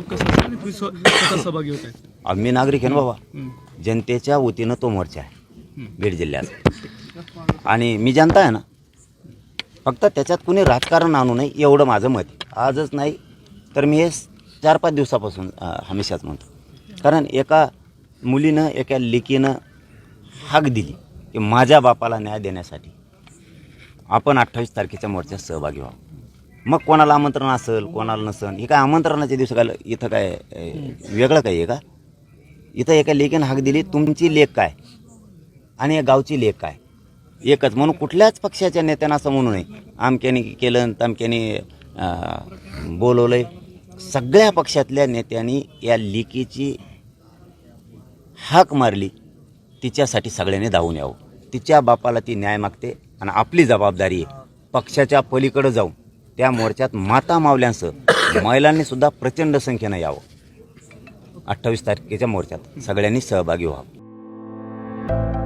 सहभागी होत आम्ही नागरिक आहे ना बाबा. जनतेच्या वतीनं तो मोर्चा आहे. बीड जिल्ह्यात आणि मी जनता आहे ना फक्त त्याच्यात कुणी राजकारण आणू नये एवढं माझं मत आहे. आजच नाही तर मी हे चार पाच दिवसापासून हमेशाच म्हणतो. कारण एका मुलीनं एका लेकीनं हाक दिली की माझ्या बापाला न्याय देण्यासाठी आपण अठ्ठावीस तारखेच्या मोर्चात सहभागी व्हावं. मग कोणाला आमंत्रण असेल कोणाला नसेल? हे काय आमंत्रणाच्या दिवशी काय इथं काय वेगळं काय आहे का? इथं एका लेखीनं हाक दिली तुमची लेख काय? आणि या गावची लेख काय? एकच. म्हणून कुठल्याच पक्षाच्या नेत्यांना असं म्हणू नये. आमक्याने केलं तमक्याने अं, बोलवलंय. सगळ्या पक्षातल्या नेत्यांनी या लेकीची हाक मारली. तिच्यासाठी सगळ्यांनी धावून यावं. तिच्या बापाला ती न्याय मागते आणि आपली जबाबदारी आहे. पक्षाच्या पलीकडं जाऊन त्या मोर्चात माता मावल्यांसह महिलांनी सुद्धा प्रचंड संख्येनं यावं. अठ्ठावीस तारखेच्या मोर्चात सगळ्यांनी सहभागी व्हावं.